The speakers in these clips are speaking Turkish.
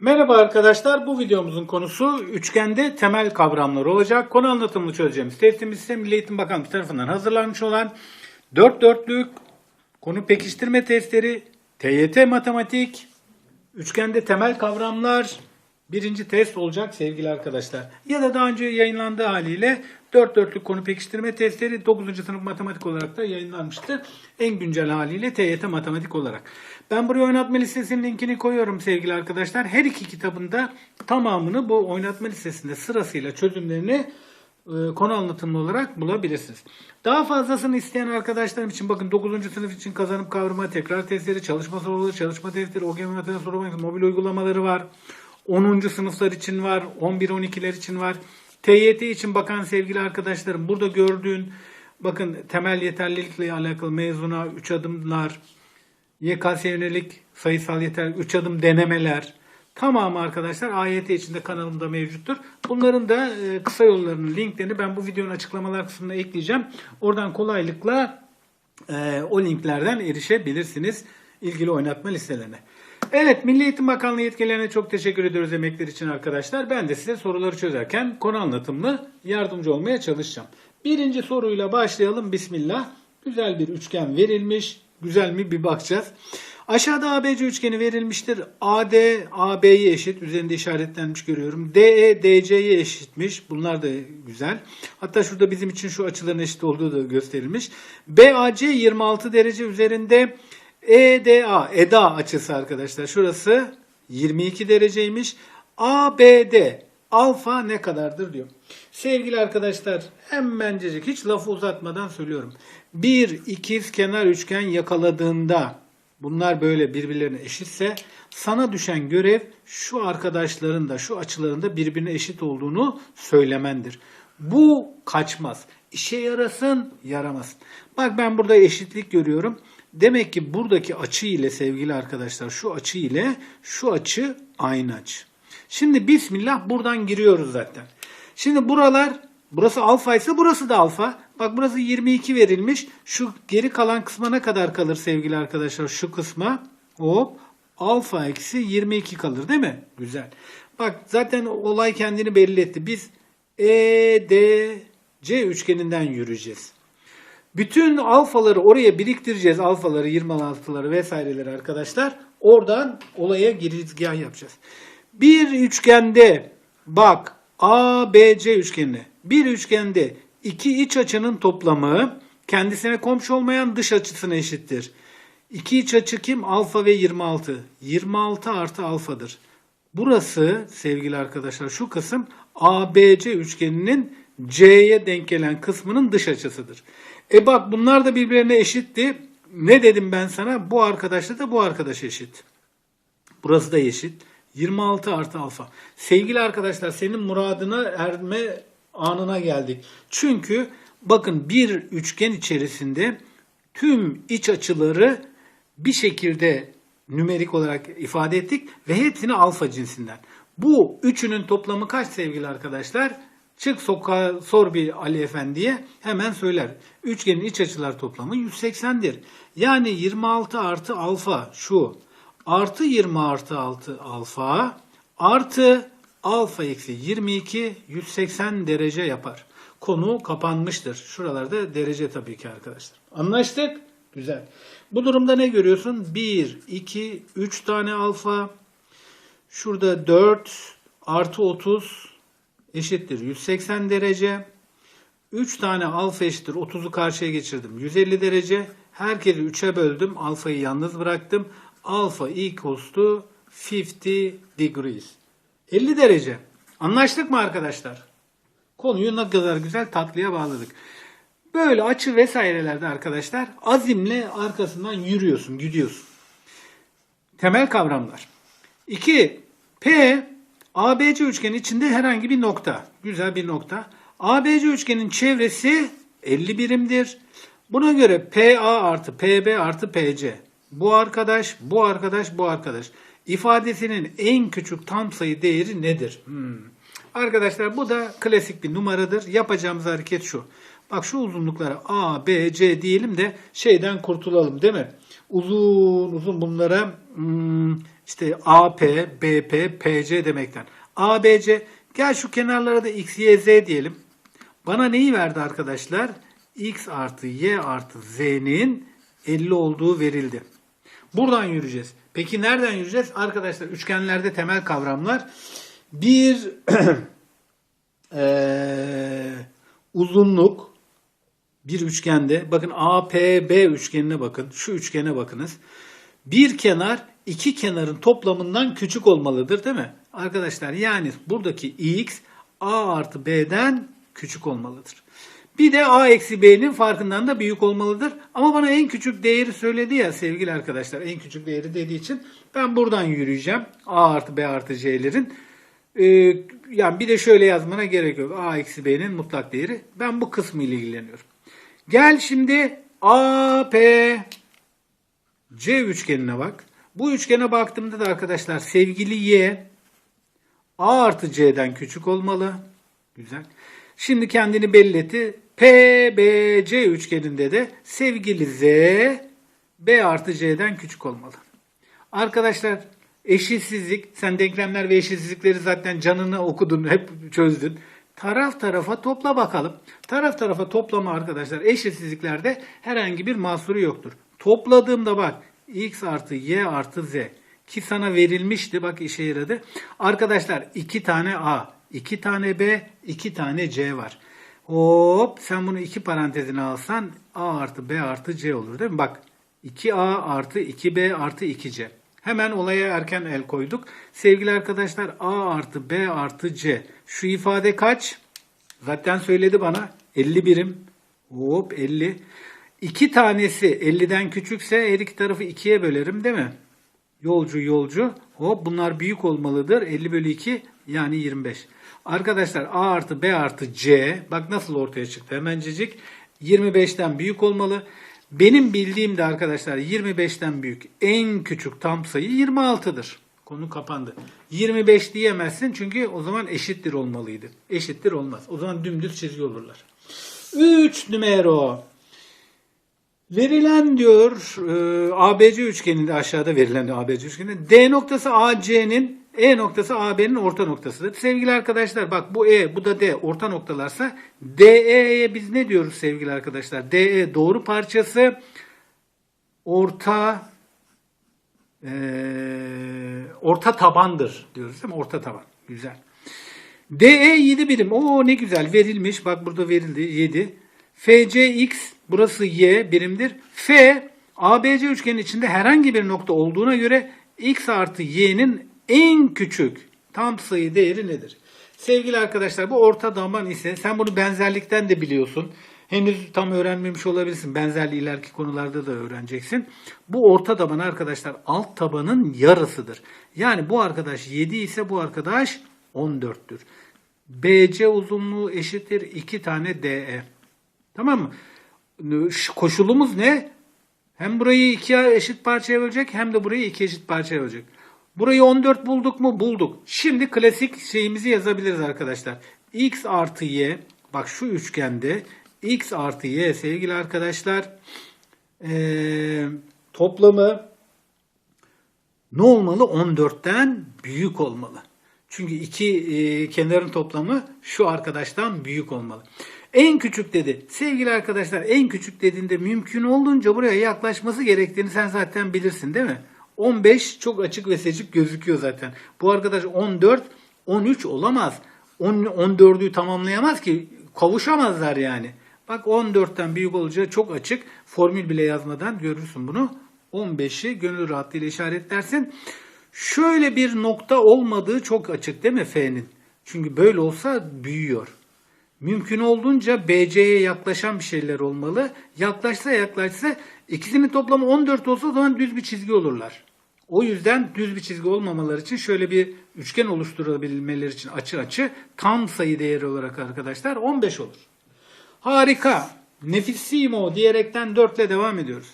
Merhaba arkadaşlar. Bu videomuzun konusu üçgende temel kavramlar olacak. Konu anlatımını çözeceğimiz testimiz ise Milli Eğitim Bakanlığı tarafından hazırlanmış olan 4 dörtlük konu pekiştirme testleri, TYT matematik, üçgende temel kavramlar birinci test olacak sevgili arkadaşlar. Ya da daha önce yayınlandığı haliyle 4 dörtlük konu pekiştirme testleri 9. sınıf matematik olarak da yayınlanmıştı. En güncel haliyle TYT matematik olarak. Ben buraya oynatma listesinin linkini koyuyorum sevgili arkadaşlar. Her iki kitabında tamamını bu oynatma listesinde sırasıyla çözümlerini e, konu anlatımlı olarak bulabilirsiniz. Daha fazlasını isteyen arkadaşlarım için bakın 9. sınıf için kazanıp kavrama, tekrar testleri, çalışma soruları, çalışma testleri, OGM soru bankası, mobil uygulamaları var. 10. sınıflar için var, 11-12'ler için var. TYT için bakan sevgili arkadaşlarım burada gördüğün bakın temel yeterlilikle alakalı mezuna 3 adımlar, YKS yönelik sayısal yeter 3 adım denemeler tamamı arkadaşlar AYT içinde kanalımda mevcuttur. Bunların da e, kısa yollarının linklerini ben bu videonun açıklamalar kısmına ekleyeceğim. Oradan kolaylıkla e, o linklerden erişebilirsiniz ilgili oynatma listelerine. Evet Milli Eğitim Bakanlığı yetkililerine çok teşekkür ediyoruz emekler için arkadaşlar. Ben de size soruları çözerken konu anlatımlı yardımcı olmaya çalışacağım. Birinci soruyla başlayalım. Bismillah. Güzel bir üçgen verilmiş. Güzel mi bir bakacağız. Aşağıda ABC üçgeni verilmiştir. AD AB'ye eşit. Üzerinde işaretlenmiş görüyorum. DE DC'ye eşitmiş. Bunlar da güzel. Hatta şurada bizim için şu açıların eşit olduğu da gösterilmiş. BAC 26 derece üzerinde. EDA, EDA açısı arkadaşlar. Şurası 22 dereceymiş. ABD, alfa ne kadardır diyor. Sevgili arkadaşlar hemencecik hiç lafı uzatmadan söylüyorum. Bir ikiz kenar üçgen yakaladığında bunlar böyle birbirlerine eşitse sana düşen görev şu arkadaşların da şu açıların da birbirine eşit olduğunu söylemendir. Bu kaçmaz. İşe yarasın, yaramasın. Bak ben burada eşitlik görüyorum. Demek ki buradaki açı ile sevgili arkadaşlar şu açı ile şu açı aynı açı. Şimdi bismillah buradan giriyoruz zaten. Şimdi buralar burası alfa ise burası da alfa. Bak burası 22 verilmiş. Şu geri kalan kısma ne kadar kalır sevgili arkadaşlar? Şu kısma hop alfa eksi 22 kalır değil mi? Güzel. Bak zaten olay kendini belli etti. Biz EDC üçgeninden yürüyeceğiz. Bütün alfaları oraya biriktireceğiz. Alfaları, 26'ları vesaireleri arkadaşlar. Oradan olaya girizgah yapacağız. Bir üçgende bak ABC üçgeni. Bir üçgende iki iç açının toplamı kendisine komşu olmayan dış açısına eşittir. İki iç açı kim? Alfa ve 26. 26 artı alfadır. Burası sevgili arkadaşlar şu kısım ABC üçgeninin C'ye denk gelen kısmının dış açısıdır. E bak bunlar da birbirine eşitti. Ne dedim ben sana? Bu arkadaşla da bu arkadaş eşit. Burası da eşit. 26 artı alfa. Sevgili arkadaşlar senin muradına erme anına geldik. Çünkü bakın bir üçgen içerisinde tüm iç açıları bir şekilde nümerik olarak ifade ettik ve hepsini alfa cinsinden. Bu üçünün toplamı kaç sevgili arkadaşlar? Çık sokağa sor bir Ali Efendi'ye hemen söyler. Üçgenin iç açılar toplamı 180'dir. Yani 26 artı alfa şu artı 20 artı 6 alfa artı alfa eksi 22 180 derece yapar. Konu kapanmıştır. Şuralarda derece tabii ki arkadaşlar. Anlaştık? Güzel. Bu durumda ne görüyorsun? 1, 2, 3 tane alfa. Şurada 4 artı 30 eşittir 180 derece. 3 tane alfa eşittir 30'u karşıya geçirdim. 150 derece. Herkesi 3'e böldüm. Alfayı yalnız bıraktım. Alfa equals to 50 degrees. 50 derece. Anlaştık mı arkadaşlar? Konuyu ne kadar güzel tatlıya bağladık. Böyle açı vesairelerde arkadaşlar azimle arkasından yürüyorsun, gidiyorsun. Temel kavramlar. 2. P ABC üçgeni içinde herhangi bir nokta. Güzel bir nokta. ABC üçgenin çevresi 50 birimdir. Buna göre PA artı PB artı PC. Bu arkadaş, bu arkadaş, bu arkadaş. İfadesinin en küçük tam sayı değeri nedir? Hmm. Arkadaşlar bu da klasik bir numaradır. Yapacağımız hareket şu. Bak şu uzunluklara A, B, C diyelim de şeyden kurtulalım değil mi? Uzun uzun bunlara hmm, işte AP, BP, PC demekten. ABC gel şu kenarlara da X, Y, Z diyelim. Bana neyi verdi arkadaşlar? X artı Y artı Z'nin 50 olduğu verildi. Buradan yürüyeceğiz. Peki nereden yürüyeceğiz? Arkadaşlar üçgenlerde temel kavramlar. Bir eee, uzunluk bir üçgende bakın APB üçgenine bakın. Şu üçgene bakınız. Bir kenar iki kenarın toplamından küçük olmalıdır değil mi? Arkadaşlar yani buradaki x a artı b'den küçük olmalıdır. Bir de a eksi b'nin farkından da büyük olmalıdır. Ama bana en küçük değeri söyledi ya sevgili arkadaşlar. En küçük değeri dediği için ben buradan yürüyeceğim. a artı b artı c'lerin. Ee, yani bir de şöyle yazmana gerek yok. a eksi b'nin mutlak değeri. Ben bu kısmı ile ilgileniyorum. Gel şimdi AP C üçgenine bak. Bu üçgene baktığımda da arkadaşlar sevgili Y A artı C'den küçük olmalı. Güzel. Şimdi kendini belli etti. PBC üçgeninde de sevgili Z B artı C'den küçük olmalı. Arkadaşlar eşitsizlik, sen denklemler ve eşitsizlikleri zaten canını okudun, hep çözdün. Taraf tarafa topla bakalım. Taraf tarafa toplama arkadaşlar eşitsizliklerde herhangi bir mahsuru yoktur. Topladığımda bak x artı y artı z ki sana verilmişti bak işe yaradı. Arkadaşlar 2 tane a, 2 tane b, 2 tane c var. Hop sen bunu iki parantezine alsan a artı b artı c olur değil mi? Bak 2a artı 2b artı 2c. Hemen olaya erken el koyduk. Sevgili arkadaşlar a artı b artı c. Şu ifade kaç? Zaten söyledi bana. 50 birim. Hop 50. İki tanesi 50'den küçükse her iki tarafı ikiye bölerim değil mi? Yolcu yolcu. Hop bunlar büyük olmalıdır. 50 bölü 2 yani 25. Arkadaşlar a artı b artı c. Bak nasıl ortaya çıktı hemencecik. 25'ten büyük olmalı. Benim bildiğim de arkadaşlar 25'ten büyük en küçük tam sayı 26'dır. Konu kapandı. 25 diyemezsin çünkü o zaman eşittir olmalıydı. Eşittir olmaz. O zaman dümdüz çizgi olurlar. 3 numero. Verilen diyor e, ABC üçgeninde aşağıda verilen ABC üçgeninde D noktası AC'nin E noktası AB'nin orta noktasıdır. Sevgili arkadaşlar bak bu E bu da D orta noktalarsa DE'ye biz ne diyoruz sevgili arkadaşlar? DE doğru parçası orta e, orta tabandır diyoruz değil mi? Orta taban. Güzel. DE 7 birim. Oo ne güzel verilmiş. Bak burada verildi 7. FCX burası Y birimdir. F ABC üçgenin içinde herhangi bir nokta olduğuna göre X artı Y'nin en küçük tam sayı değeri nedir? Sevgili arkadaşlar bu orta taban ise sen bunu benzerlikten de biliyorsun. Henüz tam öğrenmemiş olabilirsin. Benzerliği ileriki konularda da öğreneceksin. Bu orta taban arkadaşlar alt tabanın yarısıdır. Yani bu arkadaş 7 ise bu arkadaş 14'tür. BC uzunluğu eşittir 2 tane DE. Tamam mı? Koşulumuz ne? Hem burayı ikiye eşit parçaya bölecek hem de burayı iki eşit parçaya bölecek. Burayı 14 bulduk mu? Bulduk. Şimdi klasik şeyimizi yazabiliriz arkadaşlar. X artı Y bak şu üçgende X artı Y sevgili arkadaşlar ee, toplamı ne olmalı? 14'ten büyük olmalı. Çünkü iki e, kenarın toplamı şu arkadaştan büyük olmalı. En küçük dedi. Sevgili arkadaşlar en küçük dediğinde mümkün olduğunca buraya yaklaşması gerektiğini sen zaten bilirsin değil mi? 15 çok açık ve seçik gözüküyor zaten. Bu arkadaş 14, 13 olamaz. 10, 14'ü tamamlayamaz ki kavuşamazlar yani. Bak 14'ten büyük olacağı çok açık. Formül bile yazmadan görürsün bunu. 15'i gönül rahatlığıyla işaretlersin. Şöyle bir nokta olmadığı çok açık değil mi F'nin? Çünkü böyle olsa büyüyor. Mümkün olduğunca BC'ye yaklaşan bir şeyler olmalı. Yaklaşsa yaklaşsa ikisinin toplamı 14 olsa zaman düz bir çizgi olurlar. O yüzden düz bir çizgi olmamaları için şöyle bir üçgen oluşturabilmeleri için açı açı tam sayı değeri olarak arkadaşlar 15 olur. Harika. Nefissimo diyerekten 4 ile devam ediyoruz.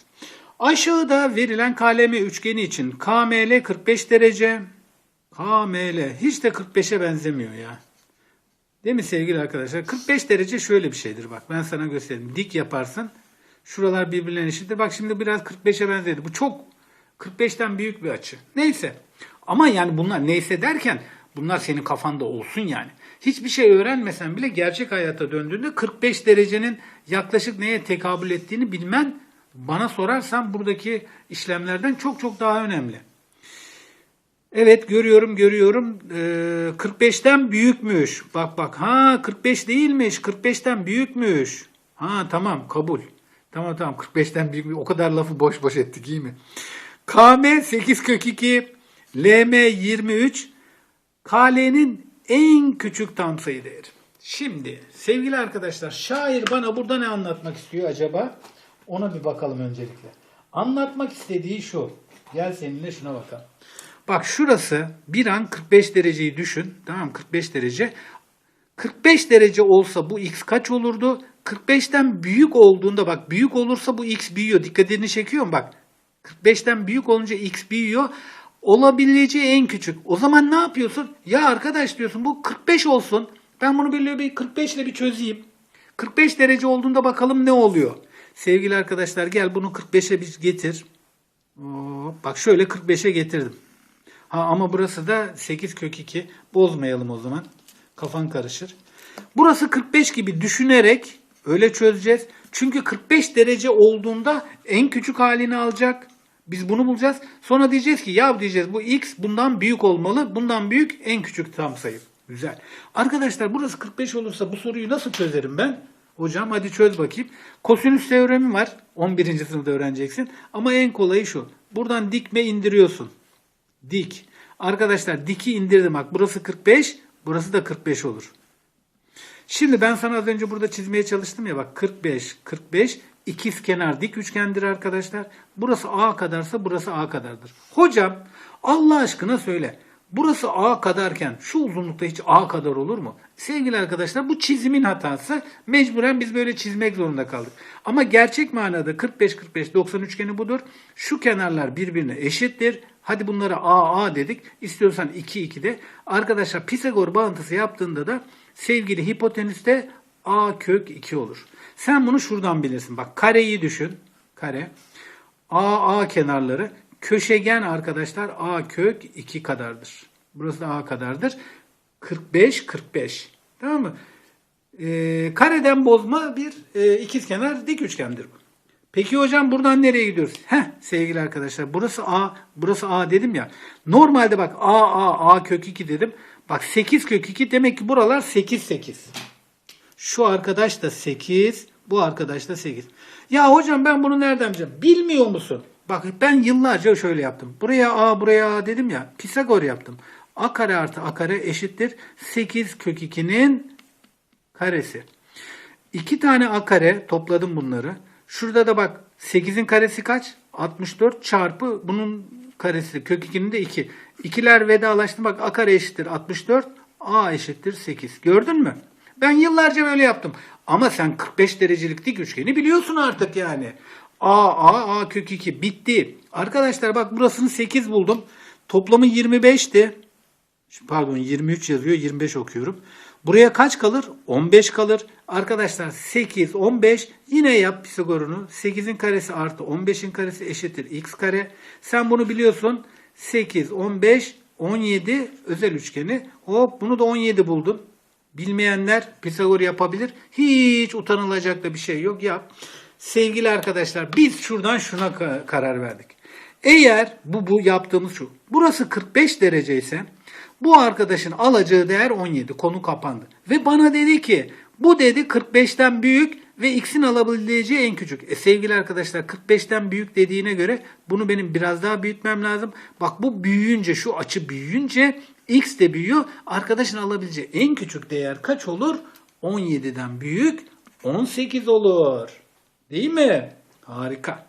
Aşağıda verilen KLM üçgeni için KML 45 derece. KML hiç de 45'e benzemiyor ya. Değil mi sevgili arkadaşlar? 45 derece şöyle bir şeydir bak. Ben sana göstereyim. Dik yaparsın. Şuralar birbirlerine eşittir. Bak şimdi biraz 45'e benzedi. Bu çok 45'ten büyük bir açı. Neyse. Ama yani bunlar neyse derken bunlar senin kafanda olsun yani. Hiçbir şey öğrenmesen bile gerçek hayata döndüğünde 45 derecenin yaklaşık neye tekabül ettiğini bilmen bana sorarsan buradaki işlemlerden çok çok daha önemli. Evet görüyorum görüyorum. Ee, 45'ten büyükmüş. Bak bak ha 45 değilmiş. 45'ten büyükmüş. Ha tamam kabul. Tamam tamam 45'ten büyükmüş. O kadar lafı boş boş ettik iyi mi? KM 8 kök 2 LM 23 KL'nin en küçük tam sayı değeri. Şimdi sevgili arkadaşlar şair bana burada ne anlatmak istiyor acaba? Ona bir bakalım öncelikle. Anlatmak istediği şu. Gel seninle şuna bakalım. Bak şurası bir an 45 dereceyi düşün. Tamam 45 derece. 45 derece olsa bu x kaç olurdu? 45'ten büyük olduğunda bak büyük olursa bu x büyüyor. Dikkatini çekiyor mu? Bak 45'ten büyük olunca x büyüyor. Olabileceği en küçük. O zaman ne yapıyorsun? Ya arkadaş diyorsun bu 45 olsun. Ben bunu böyle bir 45 ile bir çözeyim. 45 derece olduğunda bakalım ne oluyor? Sevgili arkadaşlar gel bunu 45'e bir getir. Hop, bak şöyle 45'e getirdim. Ha, ama burası da 8 kök 2. Bozmayalım o zaman. Kafan karışır. Burası 45 gibi düşünerek öyle çözeceğiz. Çünkü 45 derece olduğunda en küçük halini alacak. Biz bunu bulacağız. Sonra diyeceğiz ki ya diyeceğiz bu x bundan büyük olmalı. Bundan büyük en küçük tam sayı. Güzel. Arkadaşlar burası 45 olursa bu soruyu nasıl çözerim ben? Hocam hadi çöz bakayım. Kosinüs teoremi var. 11. sınıfta öğreneceksin. Ama en kolayı şu. Buradan dikme indiriyorsun. Dik. Arkadaşlar diki indirdim bak. Burası 45, burası da 45 olur. Şimdi ben sana az önce burada çizmeye çalıştım ya bak 45, 45 ikiz kenar dik üçgendir arkadaşlar. Burası A kadarsa burası A kadardır. Hocam Allah aşkına söyle. Burası A kadarken şu uzunlukta hiç A kadar olur mu? Sevgili arkadaşlar bu çizimin hatası. Mecburen biz böyle çizmek zorunda kaldık. Ama gerçek manada 45-45-90 üçgeni budur. Şu kenarlar birbirine eşittir. Hadi bunlara A A dedik. İstiyorsan 2 2 de. Arkadaşlar Pisagor bağıntısı yaptığında da sevgili hipotenüste A kök 2 olur. Sen bunu şuradan bilirsin. Bak kareyi düşün. Kare. A A kenarları köşegen arkadaşlar A kök 2 kadardır. Burası da A kadardır. 45 45. Tamam mı? Ee, kareden bozma bir e, ikizkenar dik üçgendir bu. Peki hocam buradan nereye gidiyoruz? Heh sevgili arkadaşlar burası A, burası A dedim ya. Normalde bak A, A, A kök 2 dedim. Bak 8 kök 2 demek ki buralar 8, 8. Şu arkadaş da 8, bu arkadaş da 8. Ya hocam ben bunu nereden bileceğim? Bilmiyor musun? Bak ben yıllarca şöyle yaptım. Buraya A, buraya A dedim ya. Pisagor yaptım. A kare artı A kare eşittir 8 kök 2'nin karesi. İki tane A kare topladım bunları. Şurada da bak 8'in karesi kaç? 64 çarpı bunun karesi kök 2'nin de 2. İkiler vedalaştı bak A kare eşittir 64 A eşittir 8. Gördün mü? Ben yıllarca böyle yaptım. Ama sen 45 derecelik dik üçgeni biliyorsun artık yani. A, A, A kök 2 bitti. Arkadaşlar bak burasını 8 buldum. Toplamı 25'ti. Pardon 23 yazıyor 25 okuyorum. Buraya kaç kalır? 15 kalır. Arkadaşlar 8, 15 yine yap Pisagor'unu. 8'in karesi artı 15'in karesi eşittir x kare. Sen bunu biliyorsun. 8, 15, 17 özel üçgeni. Hop bunu da 17 buldum. Bilmeyenler Pisagor yapabilir. Hiç utanılacak da bir şey yok. Yap. Sevgili arkadaşlar biz şuradan şuna ka- karar verdik. Eğer bu bu yaptığımız şu. Burası 45 derece ise bu arkadaşın alacağı değer 17. Konu kapandı. Ve bana dedi ki bu dedi 45'ten büyük ve x'in alabileceği en küçük. E sevgili arkadaşlar 45'ten büyük dediğine göre bunu benim biraz daha büyütmem lazım. Bak bu büyüyünce şu açı büyüyünce x de büyüyor. Arkadaşın alabileceği en küçük değer kaç olur? 17'den büyük 18 olur. Değil mi? Harika.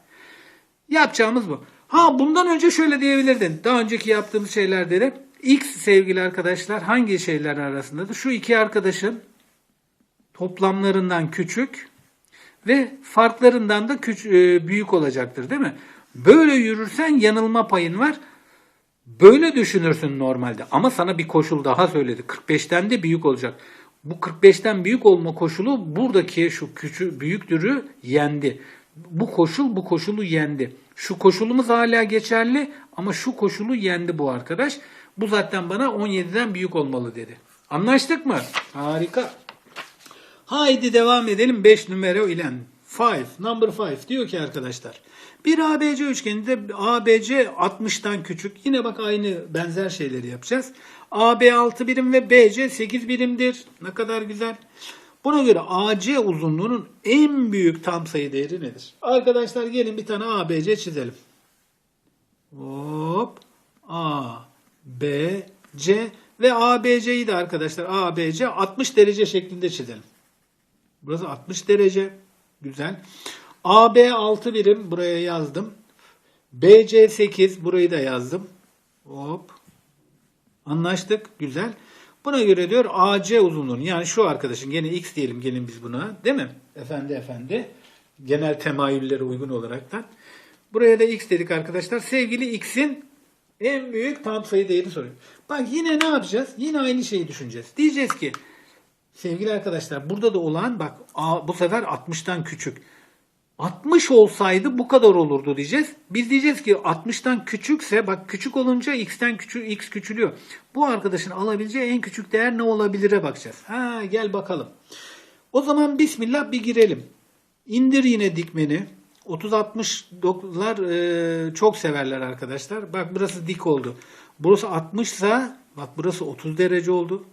Yapacağımız bu. Ha bundan önce şöyle diyebilirdin. Daha önceki yaptığımız şeylerde de X sevgili arkadaşlar hangi şeyler arasındadır? Şu iki arkadaşın toplamlarından küçük ve farklarından da küç- e, büyük olacaktır değil mi? Böyle yürürsen yanılma payın var. Böyle düşünürsün normalde ama sana bir koşul daha söyledi. 45'ten de büyük olacak. Bu 45'ten büyük olma koşulu buradaki şu küçük büyüktürü yendi. Bu koşul bu koşulu yendi. Şu koşulumuz hala geçerli ama şu koşulu yendi bu arkadaş. Bu zaten bana 17'den büyük olmalı dedi. Anlaştık mı? Harika. Haydi devam edelim 5 numara ile. 5, number 5 diyor ki arkadaşlar. Bir ABC üçgeninde ABC 60'tan küçük. Yine bak aynı benzer şeyleri yapacağız. AB 6 birim ve BC 8 birimdir. Ne kadar güzel. Buna göre AC uzunluğunun en büyük tam sayı değeri nedir? Arkadaşlar gelin bir tane ABC çizelim. Hop. A, B, C ve ABC'yi de arkadaşlar ABC 60 derece şeklinde çizelim. Burası 60 derece. Güzel. AB 6 birim buraya yazdım. BC 8 burayı da yazdım. Hop. Anlaştık. Güzel. Buna göre diyor AC uzunluğunu yani şu arkadaşın gene X diyelim gelin biz buna değil mi? Efendi efendi. Genel temayüllere uygun olaraktan. Buraya da X dedik arkadaşlar. Sevgili X'in en büyük tam sayı değerini soruyor. Bak yine ne yapacağız? Yine aynı şeyi düşüneceğiz. Diyeceğiz ki sevgili arkadaşlar burada da olan bak bu sefer 60'tan küçük. 60 olsaydı bu kadar olurdu diyeceğiz. Biz diyeceğiz ki 60'tan küçükse bak küçük olunca x'ten küçük x küçülüyor. Bu arkadaşın alabileceği en küçük değer ne olabilire bakacağız. Ha gel bakalım. O zaman bismillah bir girelim. İndir yine dikmeni. 30-60'lar e, çok severler arkadaşlar. Bak burası dik oldu. Burası 60 ise bak burası 30 derece oldu.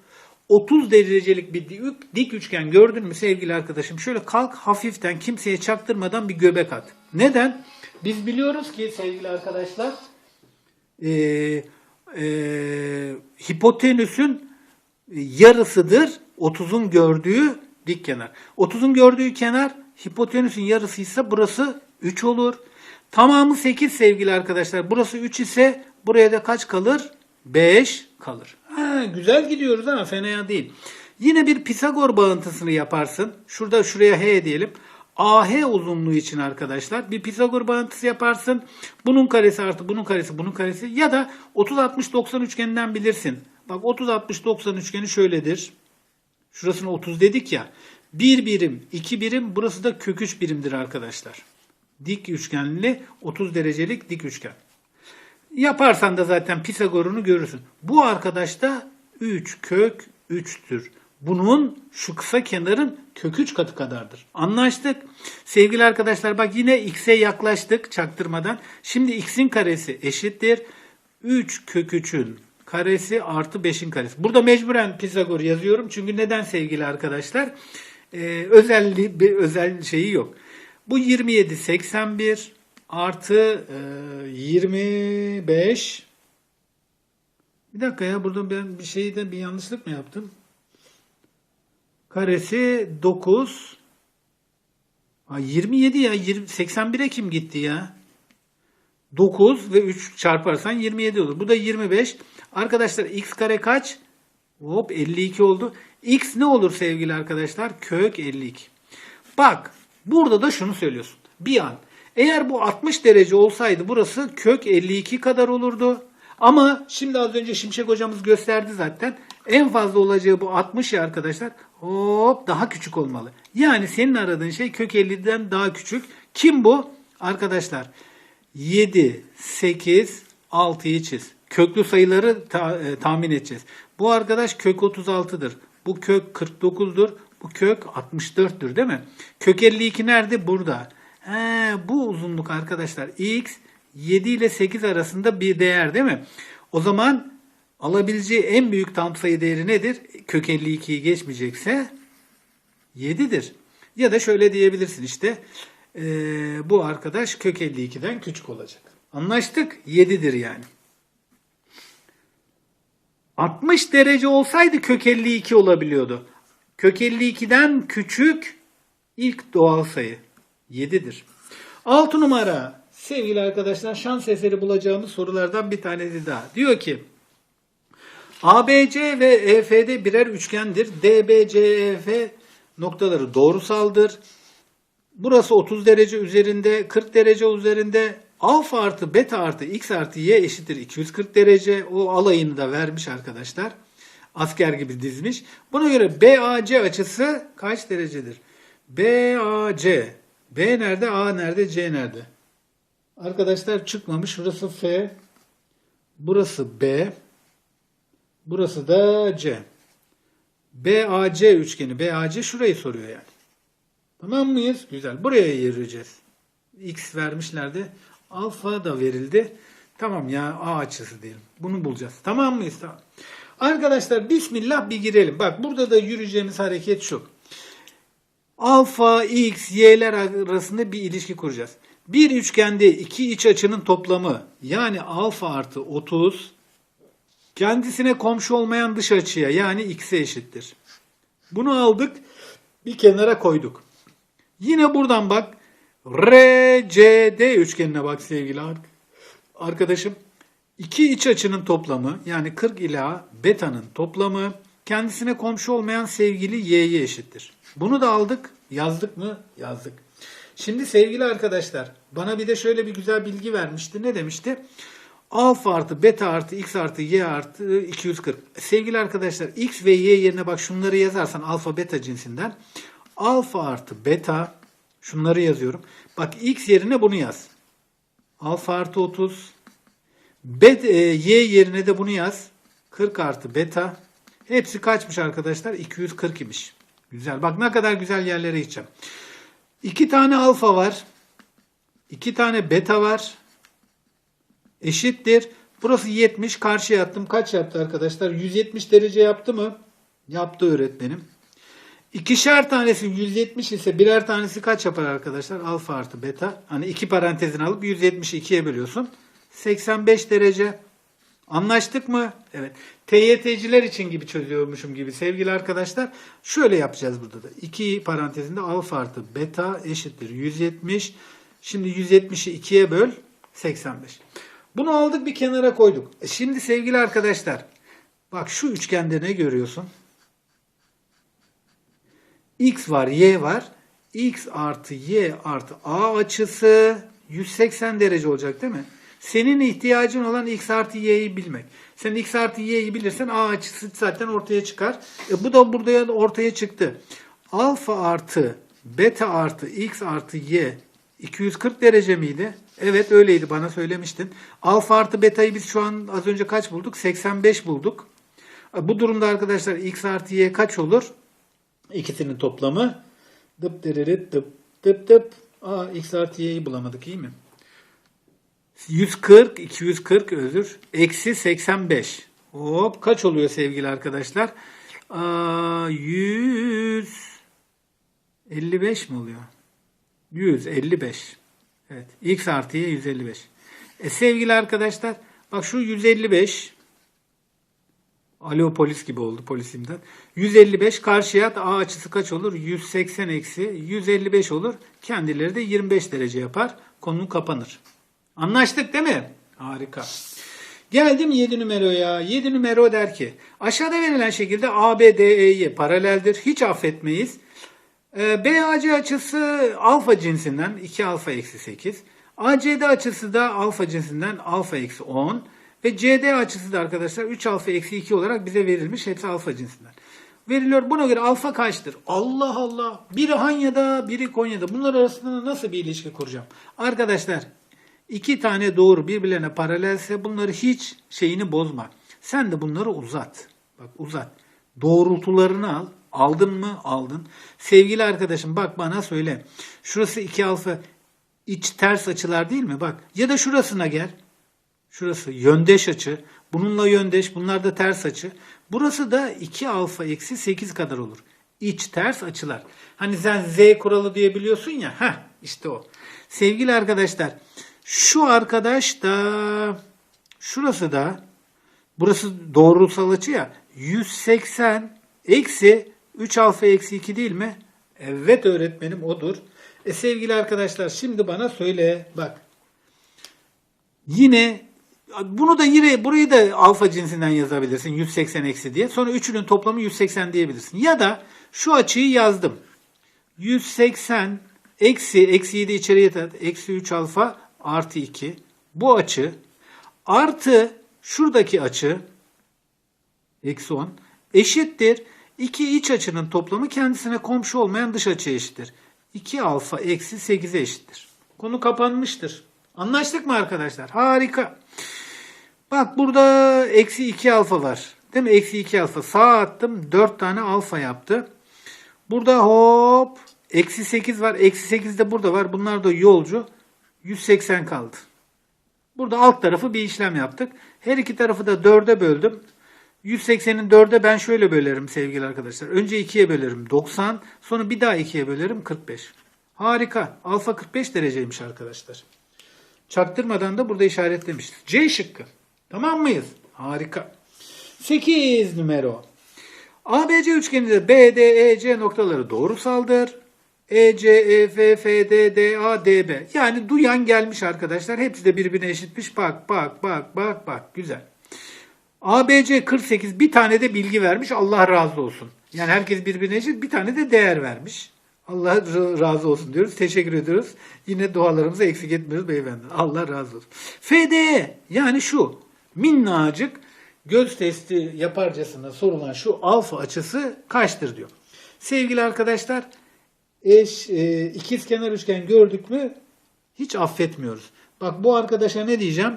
30 derecelik bir dik, üçgen gördün mü sevgili arkadaşım? Şöyle kalk hafiften kimseye çaktırmadan bir göbek at. Neden? Biz biliyoruz ki sevgili arkadaşlar e, e, hipotenüsün yarısıdır 30'un gördüğü dik kenar. 30'un gördüğü kenar hipotenüsün yarısıysa burası 3 olur. Tamamı 8 sevgili arkadaşlar. Burası 3 ise buraya da kaç kalır? 5 kalır. Güzel gidiyoruz ama fena değil. Yine bir Pisagor bağıntısını yaparsın. Şurada şuraya H diyelim. AH uzunluğu için arkadaşlar bir Pisagor bağıntısı yaparsın. Bunun karesi artı bunun karesi bunun karesi ya da 30-60-90 üçgeninden bilirsin. Bak 30-60-90 üçgeni şöyledir. Şurasına 30 dedik ya. 1 birim, 2 birim burası da kök 3 birimdir arkadaşlar. Dik üçgenli 30 derecelik dik üçgen. Yaparsan da zaten Pisagor'unu görürsün. Bu arkadaş da 3 kök 3'tür. Bunun şu kısa kenarın kök 3 katı kadardır. Anlaştık. Sevgili arkadaşlar bak yine x'e yaklaştık çaktırmadan. Şimdi x'in karesi eşittir. 3 kök 3'ün karesi artı 5'in karesi. Burada mecburen Pisagor yazıyorum. Çünkü neden sevgili arkadaşlar? Ee, özelliği, bir özel şeyi yok. Bu 27 81 artı e, 25 bir dakika ya burada ben bir şeyde bir yanlışlık mı yaptım? Karesi 9 ha, 27 ya 20, 81'e kim gitti ya? 9 ve 3 çarparsan 27 olur. Bu da 25. Arkadaşlar x kare kaç? Hop 52 oldu. X ne olur sevgili arkadaşlar? Kök 52. Bak burada da şunu söylüyorsun. Bir an eğer bu 60 derece olsaydı burası kök 52 kadar olurdu. Ama şimdi az önce Şimşek hocamız gösterdi zaten. En fazla olacağı bu 60 ya arkadaşlar. Hop daha küçük olmalı. Yani senin aradığın şey kök 50'den daha küçük. Kim bu? Arkadaşlar 7, 8, 6'yı çiz. Köklü sayıları ta- e, tahmin edeceğiz. Bu arkadaş kök 36'dır. Bu kök 49'dur. Bu kök 64'tür değil mi? Kök 52 nerede? Burada. He, bu uzunluk arkadaşlar x 7 ile 8 arasında bir değer değil mi? O zaman alabileceği en büyük tam sayı değeri nedir? Kök 52'yi geçmeyecekse 7'dir. Ya da şöyle diyebilirsin işte eee, bu arkadaş kök 52'den küçük olacak. Anlaştık? 7'dir yani. 60 derece olsaydı kök 52 olabiliyordu. Kök 52'den küçük ilk doğal sayı 7'dir. 6 numara sevgili arkadaşlar şans eseri bulacağımız sorulardan bir tanesi daha. Diyor ki ABC ve EF'de birer üçgendir. DBCEF noktaları doğrusaldır. Burası 30 derece üzerinde, 40 derece üzerinde. Alfa artı beta artı x artı y eşittir 240 derece. O alayını da vermiş arkadaşlar. Asker gibi dizmiş. Buna göre BAC açısı kaç derecedir? BAC B nerede? A nerede? C nerede? Arkadaşlar çıkmamış. Şurası F. Burası B. Burası da C. BAC üçgeni. BAC şurayı soruyor yani. Tamam mıyız? Güzel. Buraya yürüyeceğiz. X vermişlerdi. Alfa da verildi. Tamam ya A açısı diyelim. Bunu bulacağız. Tamam mıyız? Tamam. Arkadaşlar Bismillah bir girelim. Bak burada da yürüyeceğimiz hareket şu. Alfa, X, Y'ler arasında bir ilişki kuracağız. Bir üçgende iki iç açının toplamı yani alfa artı 30 kendisine komşu olmayan dış açıya yani x'e eşittir. Bunu aldık bir kenara koyduk. Yine buradan bak RCD üçgenine bak sevgili ar- arkadaşım. İki iç açının toplamı yani 40 ila beta'nın toplamı kendisine komşu olmayan sevgili y'ye eşittir. Bunu da aldık. Yazdık mı? Yazdık. Şimdi sevgili arkadaşlar bana bir de şöyle bir güzel bilgi vermişti. Ne demişti? Alfa artı beta artı x artı y artı 240. Sevgili arkadaşlar x ve y yerine bak şunları yazarsan alfa beta cinsinden. Alfa artı beta şunları yazıyorum. Bak x yerine bunu yaz. Alfa artı 30. Bet, e, y yerine de bunu yaz. 40 artı beta. Hepsi kaçmış arkadaşlar? 240 imiş. Güzel. Bak ne kadar güzel yerlere gideceğim. İki tane alfa var. iki tane beta var. Eşittir. Burası 70. Karşıya attım. Kaç yaptı arkadaşlar? 170 derece yaptı mı? Yaptı öğretmenim. İkişer tanesi 170 ise birer tanesi kaç yapar arkadaşlar? Alfa artı beta. Hani iki parantezini alıp 170'i ikiye bölüyorsun. 85 derece. Anlaştık mı? Evet. TYT'ciler için gibi çözüyormuşum gibi sevgili arkadaşlar. Şöyle yapacağız burada da. 2 parantezinde alfa artı beta eşittir 170. Şimdi 170'i 2'ye böl 85. Bunu aldık bir kenara koyduk. E Şimdi sevgili arkadaşlar bak şu üçgende ne görüyorsun? X var, Y var. X artı Y artı A açısı 180 derece olacak değil mi? Senin ihtiyacın olan X artı Y'yi bilmek. Sen X artı Y'yi bilirsen A açısı zaten ortaya çıkar. E bu da burada ortaya çıktı. Alfa artı beta artı X artı Y 240 derece miydi? Evet öyleydi bana söylemiştin. Alfa artı beta'yı biz şu an az önce kaç bulduk? 85 bulduk. E, Bu durumda arkadaşlar X artı Y kaç olur? İkisinin toplamı dıp diririt dıp dıp dıp. Aa x artı y'yi bulamadık iyi mi? 140, 240 özür. Eksi 85. Hop kaç oluyor sevgili arkadaşlar? Aa, 155 mi oluyor? 155. Evet. X artı y 155. E sevgili arkadaşlar bak şu 155 Alo polis gibi oldu polisimden. 155 karşıya A açısı kaç olur? 180 eksi 155 olur. Kendileri de 25 derece yapar. Konu kapanır. Anlaştık değil mi? Harika. Geldim 7 numaraya. 7 numara der ki aşağıda verilen şekilde ABDE'ye paraleldir. Hiç affetmeyiz. Ee, BAC açısı alfa cinsinden 2 alfa eksi 8. ACD açısı da alfa cinsinden alfa eksi 10. Ve CD açısı da arkadaşlar 3 alfa eksi 2 olarak bize verilmiş. Hepsi alfa cinsinden. Veriliyor. Buna göre alfa kaçtır? Allah Allah. Biri Hanya'da, biri Konya'da. Bunlar arasında nasıl bir ilişki kuracağım? Arkadaşlar iki tane doğru birbirlerine paralelse bunları hiç şeyini bozma. Sen de bunları uzat. Bak uzat. Doğrultularını al. Aldın mı? Aldın. Sevgili arkadaşım bak bana söyle. Şurası 2 alfa iç ters açılar değil mi? Bak. Ya da şurasına gel. Şurası yöndeş açı. Bununla yöndeş. Bunlar da ters açı. Burası da 2 alfa eksi 8 kadar olur. İç ters açılar. Hani sen Z kuralı diyebiliyorsun ya. Heh, işte o. Sevgili arkadaşlar şu arkadaş da şurası da burası doğrusal açı ya 180 eksi 3 alfa eksi 2 değil mi? Evet öğretmenim odur. E sevgili arkadaşlar şimdi bana söyle bak. Yine bunu da yine burayı da alfa cinsinden yazabilirsin 180 eksi diye. Sonra üçünün toplamı 180 diyebilirsin. Ya da şu açıyı yazdım. 180 eksi eksiyi de içeriye tat. Eksi 3 alfa artı 2. Bu açı artı şuradaki açı eksi 10 eşittir. İki iç açının toplamı kendisine komşu olmayan dış açıya eşittir. 2 alfa eksi 8'e eşittir. Konu kapanmıştır. Anlaştık mı arkadaşlar? Harika. Bak burada eksi 2 alfa var. Değil mi? Eksi 2 alfa. Sağa attım. 4 tane alfa yaptı. Burada hop eksi 8 var. Eksi 8 de burada var. Bunlar da yolcu. 180 kaldı. Burada alt tarafı bir işlem yaptık. Her iki tarafı da 4'e böldüm. 180'in 4'e ben şöyle bölerim sevgili arkadaşlar. Önce 2'ye bölerim 90. Sonra bir daha 2'ye bölerim 45. Harika. Alfa 45 dereceymiş arkadaşlar. Çaktırmadan da burada işaretlemişiz. C şıkkı. Tamam mıyız? Harika. 8 numara. ABC üçgeninde B, D, E, C noktaları doğrusaldır. E, C, E, F, F, D, D, A, D, B. Yani duyan gelmiş arkadaşlar. Hepsi de birbirine eşitmiş. Bak, bak, bak, bak, bak. Güzel. ABC 48 bir tane de bilgi vermiş. Allah razı olsun. Yani herkes birbirine eşit. Bir tane de değer vermiş. Allah razı olsun diyoruz. Teşekkür ediyoruz. Yine dualarımızı eksik etmiyoruz beyefendi. Allah razı olsun. FDE yani şu minnacık göz testi yaparcasına sorulan şu alfa açısı kaçtır diyor. Sevgili arkadaşlar eş, e, ikiz kenar üçgen gördük mü hiç affetmiyoruz. Bak bu arkadaşa ne diyeceğim?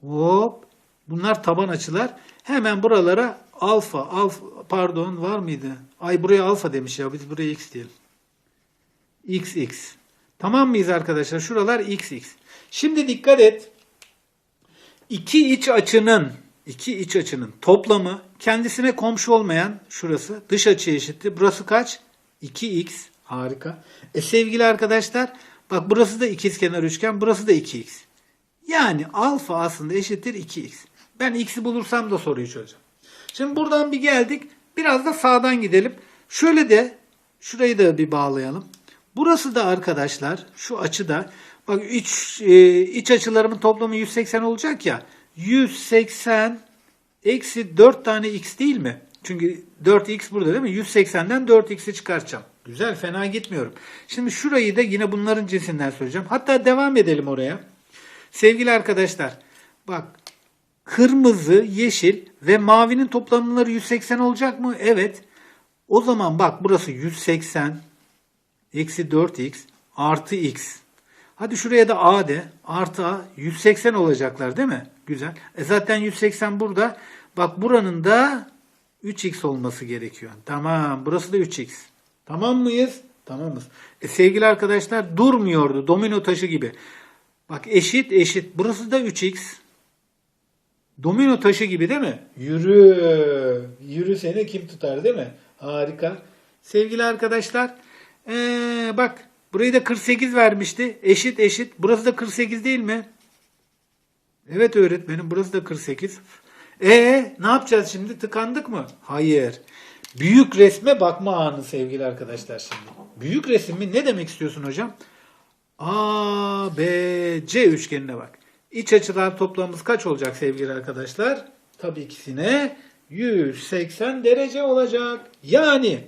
Hop. Bunlar taban açılar. Hemen buralara alfa, alfa pardon var mıydı? Ay buraya alfa demiş ya. Biz buraya x diyelim. x x. Tamam mıyız arkadaşlar? Şuralar x x. Şimdi dikkat et. İki iç açının iki iç açının toplamı kendisine komşu olmayan şurası dış açı eşittir. Burası kaç? 2x. Harika. E sevgili arkadaşlar bak burası da ikizkenar üçgen, burası da 2x. Yani alfa aslında eşittir 2x. Ben x'i bulursam da soruyu çözeceğim. Şimdi buradan bir geldik. Biraz da sağdan gidelim. Şöyle de şurayı da bir bağlayalım. Burası da arkadaşlar şu açıda bak iç, e, iç açılarımın toplamı 180 olacak ya. 180 eksi 4 tane x değil mi? Çünkü 4x burada değil mi? 180'den 4x'i çıkartacağım. Güzel fena gitmiyorum. Şimdi şurayı da yine bunların cinsinden söyleyeceğim. Hatta devam edelim oraya. Sevgili arkadaşlar bak kırmızı, yeşil ve mavinin toplamları 180 olacak mı? Evet. O zaman bak burası 180 eksi 4x artı x. Hadi şuraya da a de. Artı a 180 olacaklar değil mi? Güzel. E zaten 180 burada. Bak buranın da 3x olması gerekiyor. Tamam. Burası da 3x. Tamam mıyız? Tamamız. E sevgili arkadaşlar durmuyordu. Domino taşı gibi. Bak eşit eşit. Burası da 3x. Domino taşı gibi değil mi? Yürü. Yürü seni kim tutar değil mi? Harika. Sevgili arkadaşlar ee, bak burayı da 48 vermişti. Eşit eşit. Burası da 48 değil mi? Evet öğretmenim burası da 48. E ne yapacağız şimdi? Tıkandık mı? Hayır. Büyük resme bakma anı sevgili arkadaşlar şimdi. Büyük resim mi? Ne demek istiyorsun hocam? A, B, C üçgenine bak. İç açılar toplamımız kaç olacak sevgili arkadaşlar? Tabii ikisine 180 derece olacak. Yani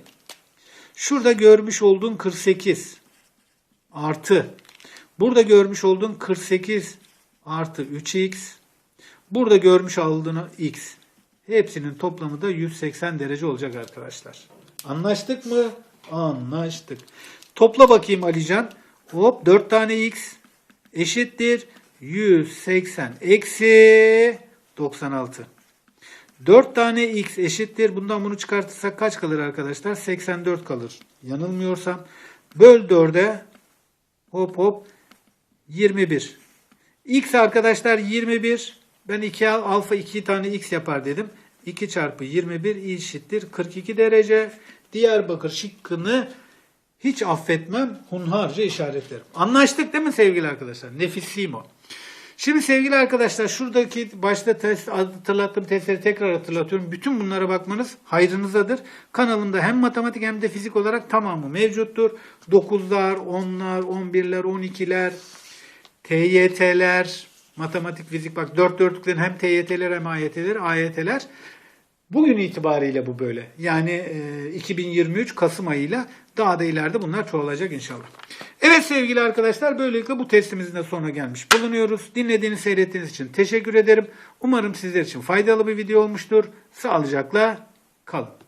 şurada görmüş olduğun 48 artı burada görmüş olduğun 48 artı 3x burada görmüş olduğun x hepsinin toplamı da 180 derece olacak arkadaşlar. Anlaştık mı? Anlaştık. Topla bakayım Alican. Hop 4 tane x eşittir 180 eksi 96. 4 tane x eşittir. Bundan bunu çıkartırsak kaç kalır arkadaşlar? 84 kalır. Yanılmıyorsam. Böl 4'e hop hop 21. X arkadaşlar 21. Ben 2 alfa 2 tane x yapar dedim. 2 çarpı 21 eşittir 42 derece. Diyarbakır şıkkını hiç affetmem. Hunharca işaretlerim. Anlaştık değil mi sevgili arkadaşlar? Nefisiyim o. Şimdi sevgili arkadaşlar şuradaki başta test, hatırlattığım testleri tekrar hatırlatıyorum. Bütün bunlara bakmanız hayrınızadır. Kanalımda hem matematik hem de fizik olarak tamamı mevcuttur. 9'lar, 10'lar, 11'ler, 12'ler, TYT'ler, matematik, fizik bak 4 dörtlüklerin hem TYT'ler hem AYT'ler, AYT'ler. Bugün itibariyle bu böyle. Yani e, 2023 Kasım ayıyla daha da ileride bunlar çoğalacak inşallah. Evet sevgili arkadaşlar böylelikle bu testimizin de sonuna gelmiş bulunuyoruz. Dinlediğiniz, seyrettiğiniz için teşekkür ederim. Umarım sizler için faydalı bir video olmuştur. Sağlıcakla kalın.